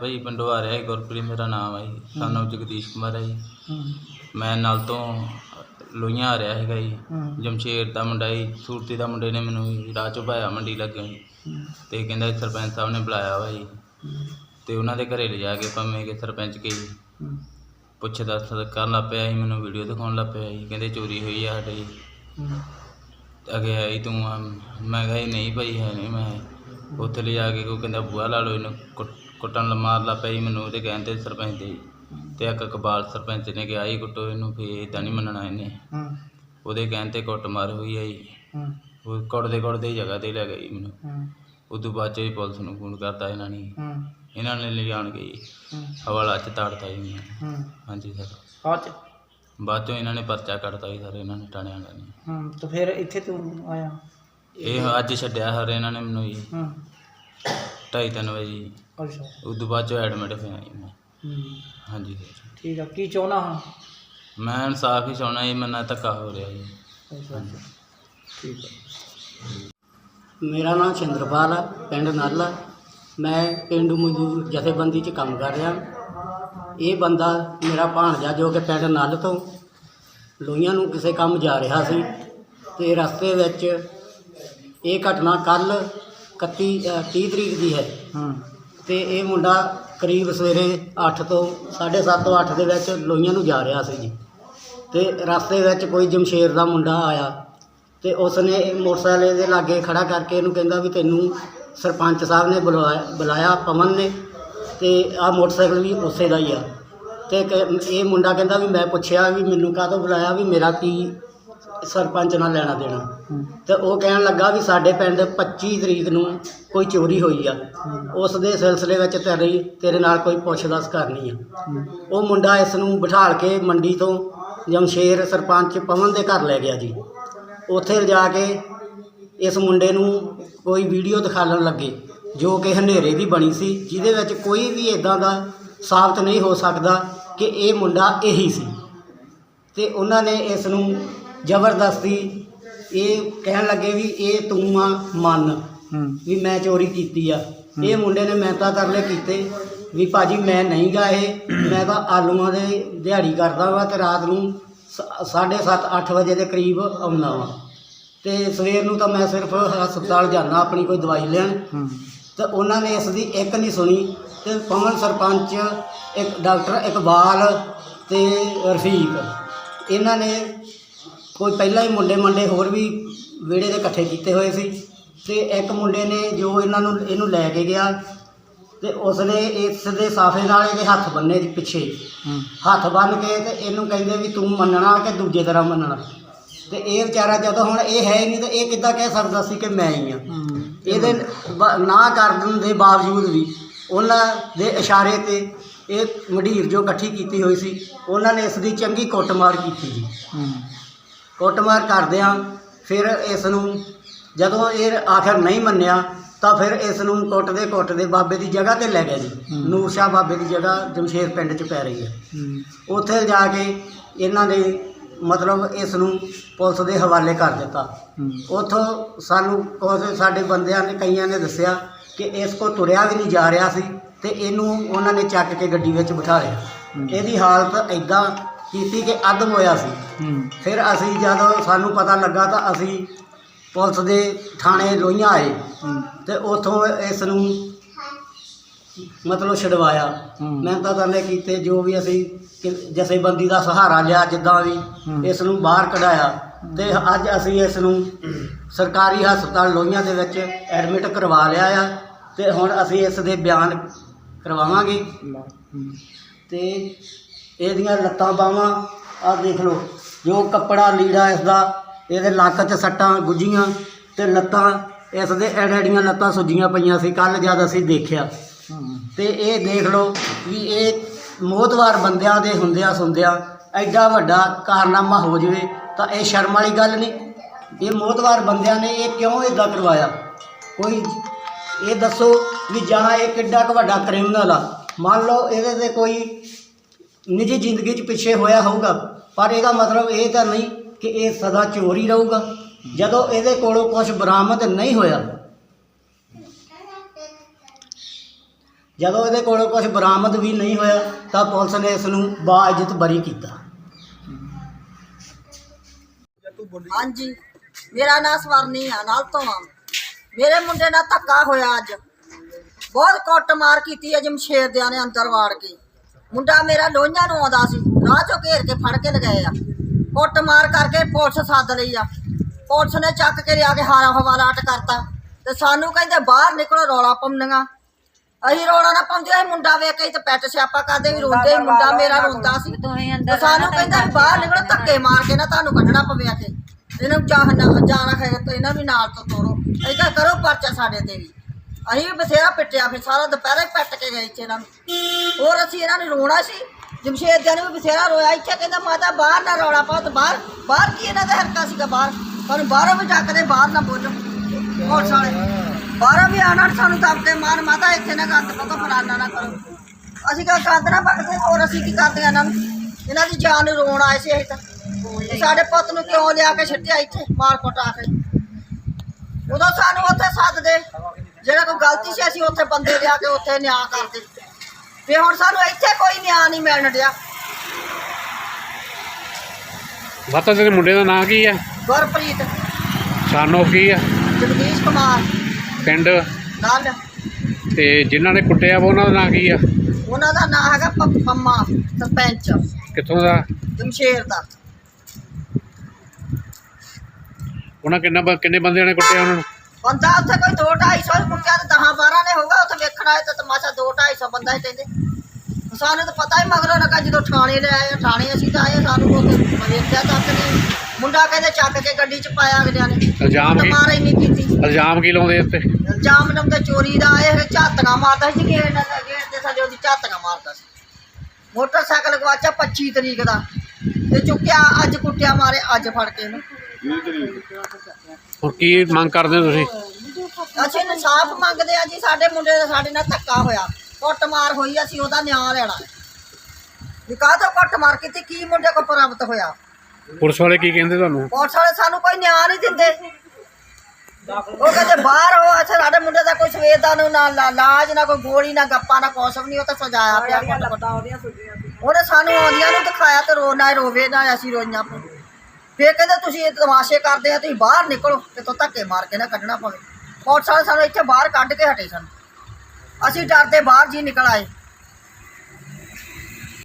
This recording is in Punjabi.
ਭਾਈ ਪਿੰਡੋਂ ਆ ਰਿਹਾ ਜੀ ਗੁਰਪ੍ਰੀਤ ਮੇਰਾ ਨਾਮ ਹੈ ਜੀ। ਸਾਨੂੰ ਜਗਦੀਸ਼ ਕੁਮਾਰ ਹੈ ਜੀ। ਹੂੰ। ਮੈਂ ਨਾਲ ਤੋਂ ਲੋਹੀਆਂ ਆ ਰਿਹਾ ਹੈਗਾ ਜੀ। ਹੂੰ। ਜਮਸ਼ੇਰ ਦਾ ਮੁੰਡਾ ਜੀ। ਸੂਰਤੀ ਦਾ ਮੁੰਡੇ ਨੇ ਮੈਨੂੰ ਜੀ ਰਾਹ ਚੋਂ ਭਾਇਆ ਮੰਡੀ ਲੱਗਿਆ ਜੀ। ਹੂੰ, ਤੇ ਕਹਿੰਦਾ ਜੀ ਸਰਪੰਚ ਸਾਹਿਬ ਨੇ ਬੁਲਾਇਆ ਵਾ ਜੀ। ਹੂੰ, ਤੇ ਉਹਨਾਂ ਦੇ ਘਰੇ ਲਿਜਾ ਕੇ ਭਾਵੇਂ ਕਿ ਸਰਪੰਚ ਕੇ ਜੀ। ਹੂੰ, ਪੁੱਛ ਦੱਸ ਕਰਨ ਲੱਗ ਪਿਆ ਸੀ ਮੈਨੂੰ ਵੀਡੀਓ ਦਿਖਾਉਣ ਲੱਗ ਪਿਆ ਜੀ ਕਹਿੰਦੇ ਚੋਰੀ ਹੋਈ ਆ ਸਾਡੇ। ਹੂੰ, ਅਗੇ ਹੈ ਜੀ ਤੂੰ ਆ? ਮੈਂ ਕਿਹਾ ਜੀ ਨਹੀਂ ਭਾਈ ਹੈ ਨਹੀਂ ਮੈਂ। ਉੱਥੇ ਲਿਜਾ ਕੇ ਕੋਈ ਕਹਿੰਦਾ ਬੂਆ ਲਾ ਲਓ ਇਹਨੂੰ ਕੁੱਟ- ਕੁੱਟਣ ਮਾਰ ਲਾ ਪਿਆ ਜੀ ਮੈਨੂੰ ਉਹਦੇ ਕਹਿਣ ਤੇ ਸਰਪੰਚ ਦੇ। ਤੇ ਇੱਕ ਇਕਬਾਲ ਸਰਪੰਚ ਨੇ ਕਿਹਾ ਜੀ ਕੁੱਟੋ ਇਹਨੂੰ ਫੇ ਇਦਾਂ ਨਹੀਂ ਮੰਨਣਾ ਇਹਨੇ। ਹੂੰ, ਉਹਦੇ ਕਹਿਣ ਤੇ ਕੁੱਟ ਮਾਰ ਹੋਈ ਆ ਜੀ ਹੂੰ, ਉਹ ਕੁੱਟਦੇ ਕੁੱਟਦੇ ਹੀ ਜਗ੍ਹਾ ਤੇ ਲੈ ਗਈ ਮੈਨੂੰ। ਹੂੰ, ਉਦੋਂ ਬਾਅਦ 'ਚ ਪੁਲਿਸ ਨੂੰ ਫੋਨ ਕਰਤਾ ਇਹਨਾਂ ਨੇ। ਹੂੰ, ਇਹਨਾਂ ਨੇ ਲਿਜਾਣ ਹੂੰ, ਹਵਾਲਾ 'ਚ ਤਾੜਤਾ ਜੀ ਮੈਨੂੰ ਹੂੰ। ਹਾਂਜੀ ਸਰ। ਬਾਅਦ ਚ? ਬਾਅਦ 'ਚੋਂ ਇਹਨਾਂ ਨੇ ਪਰਚਾ ਕੱਟਤਾ ਜੀ ਸਰ ਇਹਨਾਂ ਨੇ ਟਾਣਿਆਂ ਵਾਲਿਆਂ ਨੇ। ਹੂੰ ਤੇ ਫਿਰ ਇੱਥੇ ਤੂੰ ਆਇਆ? ਇਹ ਅੱਜ ਛੱਡਿਆ ਸਰ ਇਹਨਾਂ ਨੇ ਮੈਨੂੰ ਜੀ। ਹੂੰ। ਢਾਈ ਤਿੰਨ ਵਜੇ ਜੀ। ਅੱਛਾ। ਉਦੋਂ ਬਾਅਦ 'ਚੋਂ ਐਡਮਿਟ ਹੋਇਆ ਜੀ ਮੈਂ। ਹੂੰ। ਹਾਂਜੀ। ਸਰ ਠੀਕ ਆ ਕੀ ਚਾਹੁੰਦਾ ਹਾਂ ਮੈਂ ਇਨਸਾਫ ਹੀ ਚਾਹੁੰਦਾ ਜੀ ਨਾਲ ਧੱਕਾ ਹੋ ਰਿਹਾ ਜੀ। ਅੱਛਾ ਅੱਛਾ। ਠੀਕ ਆ। ਮੇਰਾ ਨਾਮ ਚੰਦਰਪਾਲ ਹੈ ਪਿੰਡ ਨਾਲਾ ਮੈਂ ਪਿੰਡੂ ਮਜ਼ਦੂਰ ਜਥੇਬੰਦੀ 'ਚ ਕੰਮ ਕਰ ਰਿਹਾ। ਇਹ ਬੰਦਾ ਮੇਰਾ ਭਾਣਜਾ ਜੋ ਕਿ ਪਿੰਡ ਨੱਲ ਤੋਂ ਲੋਹੀਆਂ ਨੂੰ ਕਿਸੇ ਕੰਮ ਜਾ ਰਿਹਾ ਸੀ ਤੇ ਰਸਤੇ ਵਿੱਚ ਇਹ ਘਟਨਾ ਕੱਲ 31 ਅ, 30 ਤਰੀਕ ਦੀ ਹੈ। ਹੂੰ। ਤੇ ਇਹ ਮੁੰਡਾ ਕਰੀਬ ਸਵੇਰੇ 8 ਤੋਂ 7:30 ਤੋਂ 8 ਦੇ ਵਿੱਚ ਲੋਹੀਆਂ ਨੂੰ ਜਾ ਰਿਹਾ ਸੀ ਜੀ। ਤੇ ਰਸਤੇ ਵਿੱਚ ਕੋਈ ਜਮਸ਼ੇਰ ਦਾ ਮੁੰਡਾ ਆਇਆ ਤੇ ਉਸ ਨੇ ਮੋਟਰਸਾਈਕਲ ਦੇ ਲਾਗੇ ਖੜਾ ਕਰਕੇ ਇਹਨੂੰ ਕਹਿੰਦਾ ਵੀ ਤੈਨੂੰ ਸਰਪੰਚ ਸਾਹਿਬ ਨੇ ਬੁਲਾਇਆ ਬੁਲਾਇਆ, ਪਵਨ ਨੇ ਤੇ ਆ ਮੋਟਰਸਾਈਕਲ ਵੀ ਉਸੇ ਦਾ ਹੀ ਆ। ਤੇ ਕ- ਇਹ ਮੁੰਡਾ ਕਹਿੰਦਾ ਵੀ ਮੈਂ ਪੁੱਛਿਆ ਵੀ ਮੈਨੂੰ ਕਾਹਤੋਂ ਬੁਲਾਇਆ ਵੀ ਮੇਰਾ ਕੀ ਸਰਪੰਚ ਨਾਲ ਲੈਣਾ ਦੇਣਾ। ਤੇ ਉਹ ਕਹਿਣ ਲੱਗਾ ਵੀ ਸਾਡੇ ਪਿੰਡ 25 ਤਰੀਕ ਨੂੰ ਕੋਈ ਚੋਰੀ ਹੋਈ ਆ। ਉਸ ਦੇ ਸਿਲਸਿਲੇ ਵਿੱਚ ਤੇਰੀ ਤੇਰੇ ਨਾਲ ਕੋਈ ਪੁੱਛ-ਦੱਸ ਕਰਨੀ ਆ। ਉਹ ਮੁੰਡਾ ਇਸ ਨੂੰ ਬਿਠਾਲ ਕੇ ਮੰਡੀ ਤੋਂ ਜਮਸ਼ੇਰ ਸਰਪੰਚ ਪਵਨ ਦੇ ਘਰ ਲੈ ਗਿਆ ਜੀ। ਉੱਥੇ ਲਿਜਾ ਕੇ ਇਸ ਮੁੰਡੇ ਨੂੰ ਕੋਈ ਵੀਡੀਓ ਦਿਖਾਉਣ ਲੱਗੇ ਜੋ ਕਿ ਹਨੇਰੇ ਦੀ ਬਣੀ ਸੀ ਜਿਹਦੇ ਵਿੱਚ ਕੋਈ ਵੀ ਇਦਾਂ ਦਾ ਸਾਬਤ ਨਹੀਂ ਹੋ ਸਕਦਾ ਕਿ ਇਹ ਮੁੰਡਾ ਇਹੀ ਸੀ। ਤੇ ਉਹਨਾਂ ਨੇ ਇਸ ਨੂੰ ਜ਼ਬਰਦਸਤੀ ਇਹ ਕਹਿਣ ਲੱਗੇ ਵੀ ਇਹ ਤੂੰ ਆ ਮੰਨ। ਹੂੰ। ਵੀ ਮੈਂ ਚੋਰੀ ਕੀਤੀ ਆ। ਇਹ ਮੁੰਡੇ ਨੇ ਮਿਹਨਤਾਂ ਤਰਲੇ ਕੀਤੇ ਵੀ ਭਾਜੀ ਮੈਂ ਨਹੀਂ ਗਾ ਇਹ। ਮੈਂ ਤਾਂ ਆਲੂਆਂ ਦੇ ਦਿਹਾੜੀ ਕਰਦਾ ਵਾ ਤੇ ਰਾਤ ਨੂੰ 7:30 8 ਵਜੇ ਦੇ ਕਰੀਬ ਆਉਂਦਾ ਵਾ। ਤੇ ਸਵੇਰ ਨੂੰ ਤਾਂ ਮੈਂ ਸਿਰਫ ਹਸਪਤਾਲ ਜਾਂਦਾ ਆਪਣੀ ਕੋਈ ਦਵਾਈ ਲੈਣ। ਤੇ ਉਹਨਾਂ ਨੇ ਇਸ ਦੀ ਇੱਕ ਨਹੀਂ ਸੁਣੀ ਤੇ ਪਵਨ ਸਰਪੰਚ ਇੱਕ ਡਾਕਟਰ ਇਕਬਾਲ ਤੇ ਰਫੀਕ। ਇਹਨਾਂ ਨੇ ਕੋਈ ਪਹਿਲਾਂ ਹੀ ਮੁੰਡੇ ਮੰਡੇ ਹੋਰ ਵੀ ਵਿਹੜੇ ਦੇ ਇਕੱਠੇ ਕੀਤੇ ਹੋਏ ਸੀ ਤੇ ਇੱਕ ਮੁੰਡੇ ਨੇ ਜੋ ਇਹਨਾਂ ਨੂੰ ਇਹਨੂੰ ਲੈ ਕੇ ਗਿਆ ਤੇ ਉਸਨੇ ਇਸ ਦੇ ਸਾਫੇ ਨਾਲ ਇਹਦੇ ਹੱਥ ਬੰਨੇ ਜੀ ਪਿੱਛੇ। ਹੱਥ ਬੰਨ ਕੇ ਤੇ ਇਹਨੂੰ ਕਹਿੰਦੇ ਵੀ ਤੂੰ ਮੰਨਣਾ ਕਿ ਦੂਜੇ ਤਰ੍ਹਾਂ ਮੰਨਣਾ। ਤੇ ਇਹ ਵਿਚਾਰਾ ਜਦੋਂ ਹੁਣ ਇਹ ਹੈ ਹੀ ਨਹੀਂ ਤੇ ਇਹ ਕਿੱਦਾਂ ਕਹਿ ਸਕਦਾ ਸੀ ਕਿ ਮੈਂ ਹੀ ਆ। ਹੂੰ। ਇਹਦੇ ਨਾ ਕਰਨ ਦੇ ਬਾਵਜੂਦ ਵੀ ਉਹਨਾਂ ਦੇ ਇਸ਼ਾਰੇ ਤੇ ਇਹ ਮੰਡੀਰ ਜੋ ਇਕੱਠੀ ਕੀਤੀ ਹੋਈ ਸੀ ਉਹਨਾਂ ਨੇ ਇਸ ਦੀ ਚੰਗੀ ਕੁੱਟਮਾਰ ਕੀਤੀ ਜੀ। ਕੁੱਟਮਾਰ ਕਰਦਿਆਂ ਫਿਰ ਇਸ ਨੂੰ ਜਦੋਂ ਇਹ ਆਖਰ ਨਹੀਂ ਮੰਨਿਆ ਤਾਂ ਫਿਰ ਇਸ ਨੂੰ ਕੁੱਟਦੇ ਕੁੱਟਦੇ ਬਾਬੇ ਦੀ ਜਗ੍ਹਾ ਤੇ ਲੈ ਗਿਆ ਜੀ। ਨੂਰ ਸ਼ਾਹ ਬਾਬੇ ਦੀ ਜਗ੍ਹਾ ਜਮਸ਼ੇਰ ਪਿੰਡ 'ਚ ਪੈ ਰਹੀ ਹੈ। ਉੱਥੇ ਜਾ ਕੇ ਇਹਨਾਂ ਨੇ ਮਤਲਬ ਇਸ ਨੂੰ ਪੁਲਿਸ ਦੇ ਹਵਾਲੇ ਕਰ ਦਿੱਤਾ। ਉਥੋਂ ਸਾਨੂੰ ਕੁਝ ਸਾਡੇ ਬੰਦਿਆਂ ਨੇ ਕਈਆਂ ਨੇ ਦੱਸਿਆ ਕਿ ਇਸ ਕੋ ਤੁਰਿਆ ਵੀ ਨਹੀਂ ਜਾ ਰਿਹਾ ਸੀ ਤੇ ਇਹਨੂੰ ਉਹਨਾਂ ਨੇ ਚੱਕ ਕੇ ਗੱਡੀ ਵਿੱਚ ਬਿਠਾ ਲਿਆ। ਇਹਦੀ ਹਾਲਤ ਐਦਾਂ ਕੀਤੀ ਕਿ ਅੱਧ ਹੋਇਆ ਸੀ। ਹੂੰ। ਫਿਰ ਅਸੀਂ ਜਦੋਂ ਸਾਨੂੰ ਪਤਾ ਲੱਗਾ ਤਾਂ ਅਸੀਂ ਪੁਲਿਸ ਦੇ ਥਾਣੇ ਲੋਹੀਆਂ ਆਏ। ਹੂੰ। ਤੇ ਉਥੋਂ ਇਸ ਨੂੰ ਮਤਲਬ ਛਡਵਾਇਆ। ਹੂੰ। ਮਿਹਨਤਾਂ ਕਰਨੇ ਕੀਤੇ ਜੋ ਵੀ ਅਸੀਂ ਕਿ- ਜਥੇਬੰਦੀ ਦਾ ਸਹਾਰਾ ਲਿਆ ਜਿੱਦਾਂ ਵੀ। ਇਸ ਨੂੰ ਬਾਹਰ ਕਢਾਇਆ। ਤੇ ਅੱਜ ਅਸੀਂ ਇਸ ਨੂੰ ਸਰਕਾਰੀ ਹਸਪਤਾਲ ਲੋਹੀਆਂ ਦੇ ਵਿੱਚ ਐਡਮਿਟ ਕਰਵਾ ਲਿਆ ਆ। ਤੇ ਹੁਣ ਅਸੀਂ ਇਸ ਦੇ ਬਿਆਨ ਕਰਵਾਵਾਂਗੇ। ਹੂੰ। ਤੇ ਇਹਦੀਆਂ ਲੱਤਾਂ ਬਾਹਾਂ ਆ ਦੇਖ ਲਓ, ਜੋ ਕੱਪੜਾ ਲੀੜਾ ਇਸ ਦਾ ਇਹਦੇ ਲੱਕ 'ਚ ਸੱਟਾਂ ਗੁੱਜੀਆਂ ਤੇ ਲੱਤਾਂ ਇਸ ਦੇ ਐੜੜੀਆਂ ਲੱਤਾਂ ਸੁੱਜੀਆਂ ਪਈਆਂ ਸੀ ਕੱਲ ਜਦ ਅਸੀਂ ਦੇਖਿਆ। ਹੂੰ ਤੇ ਇਹ ਦੇਖ ਲਓ ਵੀ ਇਹ ਮੋਹਤਵਾਰ ਬੰਦਿਆਂ ਦੇ ਹੁੰਦਿਆਂ ਸੁਣਦਿਆਂ ਐਡਾ ਵੱਡਾ ਕਾਰਨਾਮਾ ਹੋ ਜਾਵੇ ਤਾਂ ਇਹ ਸ਼ਰਮ ਵਾਲੀ ਗੱਲ ਨਹੀਂ। ਇਹ ਮੋਹਤਵਾਰ ਬੰਦਿਆਂ ਨੇ ਇਹ ਕਿਉਂ ਇਦਾਂ ਕਰਵਾਇਆ? ਕੋਈ ਇਹ ਦੱਸੋ ਵੀ ਜਾਂ ਇਹ ਕਿੱਡਾ ਕੁ ਵੱਡਾ ਕ੍ਰਿਮੀਨਲ ਆ? ਮੰਨ ਲਓ ਇਹਦੇ ਤੇ ਕੋਈ ਨਿੱਜੀ ਜ਼ਿੰਦਗੀ 'ਚ ਪਿੱਛੇ ਹੋਇਆ ਹੋਊਗਾ, ਪਰ ਇਹਦਾ ਮਤਲਬ ਇਹ ਤਾਂ ਨਹੀਂ ਕਿ ਇਹ ਸਦਾ ਚੋਰ ਹੀ ਰਹੂਗਾ। ਜਦੋਂ ਇਹਦੇ ਕੋਲੋਂ ਕੁਝ ਬਰਾਮਦ ਨਹੀਂ ਹੋਇਆ, ਜਦੋਂ ਇਹਦੇ ਕੋਲੋਂ ਕੁਝ ਬਰਾਮਦ ਵੀ ਨਹੀਂ ਹੋਇਆ, ਤਾਂ ਪੁਲਿਸ ਨੇ ਇਸ ਨੂੰ ਬਾਇਜ਼ਤ ਬਰੀ ਕੀਤਾ। ਹਾਂਜੀ, ਮੇਰਾ ਨਾਂ ਸਵਰਨੀ ਆ, ਨਾਲ ਤੋਂ ਆ। ਮੇਰੇ ਮੁੰਡੇ ਨਾਲ ਧੱਕਾ ਹੋਇਆ ਅੱਜ। ਬਹੁਤ ਕੁੱਟ ਮਾਰ ਕੀਤੀ ਹੈ ਜਮਸ਼ੇਰ ਦਿਆਂ ਨੇ ਅੰਦਰ ਵਾੜ ਕੇ। ਮੁੰਡਾ ਮੇਰਾ ਲੋਹੀਆਂ ਨੂੰ ਆਉਂਦਾ ਸੀ ਰਾਹ ਚੋਂ ਘੇਰ ਕੇ ਫੜ ਕੇ ਲਗਾਏ ਆ। ਕੁੱਟਮਾਰ ਕਰਕੇ ਪੁਲਿਸ ਸੱਦ ਲਈ ਆ। ਪੁਲਿਸ ਨੇ ਚੱਕ ਕੇ ਲਿਆ ਕੇ ਹਾਰਾ ਹਵਾਲਾਟ ਕਰਤਾ। ਤੇ ਸਾਨੂੰ ਕਹਿੰਦੇ ਬਾਹਰ ਨਿਕਲੋ ਰੌਲਾ ਪਾਉਂਦੀਆਂ। ਅਸੀਂ ਰੌਲਾ ਨਾ ਪਾਉਂਦੇ ਅਸੀਂ ਮੁੰਡਾ ਵੇਖ ਕੇ ਤੇ ਪੈਟ ਸਿਆਪਾ ਕਰਦੇ ਵੀ ਰੋਂਦੇ ਮੁੰਡਾ ਮੇਰਾ ਰੋਂਦਾ ਸੀ। ਤੇ ਸਾਨੂੰ ਕਹਿੰਦਾ ਬਾਹਰ ਨਿਕਲੋ ਧੱਕੇ ਮਾਰ ਕੇ ਨਾ ਤੁਹਾਨੂੰ ਕੱਢਣਾ ਪਵੇ ਆ ਕੇ। ਇਹਨੂੰ ਚਾਹ ਨਾ ਜਾਣਾ ਹੈ ਤਾਂ ਇਹਨਾਂ ਵੀ ਨਾਲ ਤੋਂ ਤੋੜੋ ਅਸੀਂ ਕਿਹਾ ਕਰੋ ਪਰਚਾ ਸਾਡੇ ਤੇ ਵੀ। ਅਸੀਂ ਵੀ ਬਥੇਰਾ ਪਿੱਟਿਆ, ਫਿਰ ਸਾਰਾ ਦੁਪਹਿਰਾ ਹੀ ਪੱਟ ਕੇ ਗਏ ਇੱਥੇ ਇਹਨਾਂ ਨੂੰ। ਹੋਰ ਅਸੀਂ ਇਹਨਾਂ ਨੂੰ ਰੋਣਾ ਸੀ, ਜਮਸ਼ੇਦ ਜਨ ਵੀ ਬਥੇਰਾ ਰੋਇਆ, ਇੱਥੇ ਕਹਿੰਦਾ ਮਾਤਾ ਬਾਹਰ ਨਾ ਰੌਲਾ ਪਾਓ ਤੇ ਬਾਹਰ ਬਾਹਰ ਕੀ ਇਹਨਾਂ ਦਾ ਹਰਕਾ ਸੀਗਾ ਬਾਹਰ? ਸਾਨੂੰ ਬਾਹਰੋਂ ਵੀ ਚੱਕਦੇ ਬਾਹਰ ਨਾ ਬੋਲੋ ਹੋਰ ਸਾਲੇ, ਬਾਹਰੋਂ ਵੀ ਆਣਾ ਸਾਨੂੰ ਦਬਕੇ ਮਾਰ, ਮਾਤਾ ਇੱਥੇ ਨਾ ਗੰਦ ਪਕੋ ਫਲਾਨਾ ਨਾ ਕਰੋ। ਅਸੀਂ ਕਹਾਂ ਗੰਦ ਨਾ ਪਕਦੇ ਹੋਰ ਅਸੀਂ ਕੀ ਕਰਦੇ ਆ ਇਹਨਾਂ ਨੂੰ? ਇਹਨਾਂ ਦੀ ਜਾਨ ਨੂੰ ਰੋਣ ਆਏ ਸੀ ਅਸੀਂ ਤਾਂ। ਵੀ ਸਾਡੇ ਪੁੱਤ ਨੂੰ ਕਿਉਂ ਲਿਆ ਕੇ ਛੱਡਿਆ ਇੱਥੇ? ਮਾਰ ਕੁਟਾ ਕੇ। ਉਦੋਂ ਸਾਨੂੰ ਉੱਥੇ ਸੱਦ ਸੱਦਦੇ ਜਿਹੜਾ ਕੋਈ ਗਲਤੀ ਸੀ ਅਸੀਂ ਉੱਥੇ ਬੰਦੇ ਲਿਆ ਕੇ ਉੱਥੇ ਨਿਆਂ ਕਰਦੇ ਤੇ ਹੁਣ ਸਾਨੂੰ ਇੱਥੇ ਕੋਈ ਨਿਆਂ ਨਹੀਂ ਮਿਲਣ ਡਿਆ। ਮਾਤਾ ਤੇਰੇ ਮੁੰਡੇ ਦਾ ਨਾਂ ਕੀ ਆ? ਗੁਰਪ੍ਰੀਤ। ਸਾਨੋ ਕੀ ਆ? ਜਗਦੀਸ਼ ਕੁਮਾਰ। ਪਿੰਡ। ਗੱਲ ਤੇ ਜਿਨ੍ਹਾਂ ਨੇ ਕੁੱਟਿਆ ਵਾ ਉਹਨਾਂ ਦਾ ਨਾਂ ਕੀ ਆ? ਉਹਨਾਂ ਦਾ ਨਾਂ ਹੈਗਾ ਪ- ਪੰਮਾ ਸਰਪੰਚ। ਕਿੱਥੋਂ ਦਾ? ਜਮਸ਼ੇਰ ਦਾ। ਉਹਨਾਂ ਕਿੰਨਾ ਬ- ਕਿੰਨੇ ਬੰਦਿਆਂ ਨੇ ਕੁੱਟਿਆ ਉਹਨਾਂ ਨੂੰ? ਬੰਦਾ ਉੱਥੇ ਕੋਈ 2 250 ਕੁੱਤਿਆਂ ਤੇ 10 12 ਨੇ ਹੋਗਾ ਉੱਥੇ ਵੇਖਣ ਆਏ ਤਾਂ ਤਮਾਸ਼ਾ 2 250 ਬੰਦਾ ਹੀ ਕਹਿੰਦੇ। ਸਾਨੂੰ ਤਾਂ ਪਤਾ ਹੀ ਮਗਰੋਂ ਲੱਗਾ ਜਦੋਂ ਥਾਣੇ ਲੈ ਆਏ ਥਾਣੇ ਅਸੀਂ ਤਾਂ ਆਏ ਸਾਨੂੰ ਕੋਈ ਵੇਖਿਆ ਤੱਕ ਨਹੀਂ ਮੁੰਡਾ ਕਹਿੰਦੇ ਚੱਕ ਕੇ ਗੱਡੀ 'ਚ ਪਾਇਆ ਅਗਲਿਆਂ ਨੇ। ਇਲਜ਼ਾਮ ਕੀ? ਮਾਰਾ ਹੀ ਨਹੀਂ ਕੀਤੀ। ਇਲਜ਼ਾਮ ਕੀ ਲਾਉਂਦੇ ਉੱਤੇ ਇਲਜ਼ਾਮ ਲਾਉਂਦੇ ਚੋਰੀ ਦਾ ਇਹ ਝਾਤੀਆਂ ਮਾਰਦਾ ਸੀ ਗੇਟ ਨਾਲ ਗੇਟ ਦੇ ਥੱਲੇ ਉਹਦੀ ਝਾਤੀਆਂ ਮਾਰਦਾ ਸੀ। ਮੋਟਰਸਾਈਕਲ ਗਵਾਚਾ 25 ਤਰੀਕ ਦਾ ਤੇ ਚੁੱਕਿਆ ਅੱਜ ਕੁੱਟਿਆ ਮਾਰੇ ਅੱਜ ਫੜ ਕੇ ਇਹਨੂੰ। ਹੁਣ ਕੀ ਮੰਗ ਕਰਦੇ ਹੋ ਤੁਸੀਂ? ਅਸੀਂ ਇਨਸਾਫ ਮੰਗਦੇ ਆ ਜੀ ਸਾਡੇ ਮੁੰਡੇ ਦਾ ਸਾਡੇ ਨਾਲ ਧੱਕਾ ਹੋਇਆ। ਕੁੱਟਮਾਰ ਹੋਈ ਅਸੀਂ ਉਹਦਾ ਨਿਆਂ ਲੈਣਾ। ਵੀ ਕਾਹ ਤੋਂ ਕੁੱਟਮਾਰ ਕੀਤੀ ਕੀ ਮੁੰਡੇ ਕੋ ਪ੍ਰਾਪਤ ਹੋਇਆ? ਪੁਲਿਸ ਵਾਲੇ ਕੀ ਕਹਿੰਦੇ ਤੁਹਾਨੂੰ? ਪੁਲਿਸ ਵਾਲੇ ਸਾਨੂੰ ਕੋਈ ਨਿਆਂ ਨਹੀਂ ਦਿੰਦੇ। ਉਹ ਕਹਿੰਦੇ ਬਾਹਰ ਹੋ ਅੱਛਾ ਸਾਡੇ ਮੁੰਡੇ ਦਾ ਕੋਈ ਸਵੇਰ ਦਾ ਨੂੰ ਨਾ ਲਾਜ ਨਾ ਕੋਈ ਗੋਲੀ ਨਾ ਗੱਪਾ ਨਾ ਕੁਛ ਵੀ ਨਹੀਂ ਉਹ ਤਾਂ ਸਜਾਇਆ ਪਿਆ। ਉਹਨੇ ਸਾਨੂੰ ਆਉਂਦੀਆਂ ਨੂੰ ਦਿਖਾਇਆ ਤੇ ਰੋਣਾ ਰੋਵੇ ਨਾ ਅਸੀਂ ਰੋਈਆਂ। ਫੇਰ ਕਹਿੰਦੇ ਤੁਸੀਂ ਇਹ ਤਮਾਸ਼ੇ ਕਰਦੇ ਆ, ਤੁਸੀਂ ਬਾਹਰ ਨਿਕਲੋ ਤੇ ਤੋਂ ਧੱਕੇ ਮਾਰ ਕੇ ਨਾ ਕੱਢਣਾ ਪਵੇ ਪੁਲਿਸ ਵਾਲੇ ਸਾਨੂੰ ਇੱਥੇ ਬਾਹਰ ਕੱਢ ਕੇ ਹਟੇ ਸਨ। ਅਸੀਂ ਡਰਦੇ ਬਾਹਰ ਜੀ ਨਿਕਲ ਆਏ।